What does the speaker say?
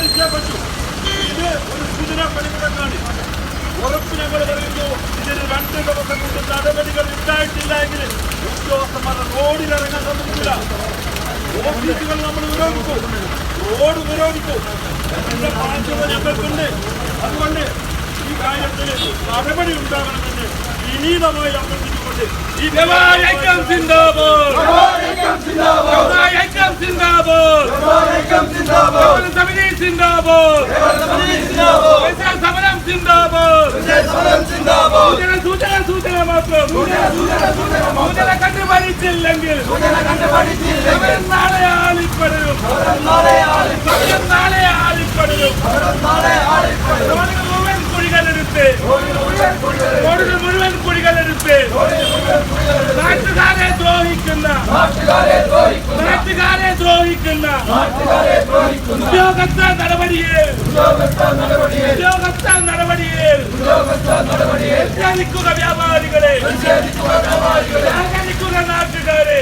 സ്വീകരിച്ചേ പറ്റും. ഇത് ഒരു സൂചന പണിമുടക്കാണ് ഉറപ്പ് ഞങ്ങൾ പറയുന്നു ഇതിന് രണ്ട് ദിവസം കൊണ്ട് നടപടികൾ ഉണ്ടായിട്ടില്ല എങ്കിൽ ഉദ്യോഗസ്ഥന്മാരെ റോഡിൽ ഇറങ്ങാൻ സമ്മതിക്കില്ല ഓഫീസുകൾ നമ്മൾ ഉപയോഗിക്കും റോഡ് അതിന്റെ ബാധ്യത ഞങ്ങൾക്കുണ്ട്. അതുകൊണ്ട് ഈ കാര്യത്തിൽ നടപടി ഉണ്ടാകണമെന്ന് വിനീതമായി അഭ്യർത്ഥിച്ചുകൊണ്ട് ഈ സൂചന സൂചന മാത്രം. ദ്രോഹിക്കുന്ന ഉദ്യോഗസ്ഥ നടപടിയെ ഉദ്യോഗസ്ഥ നടപടിയെ നിഷേധിക്കുക വ്യാപാരികളെ നിഷേധിക്കുക നാട്ടുകാരെ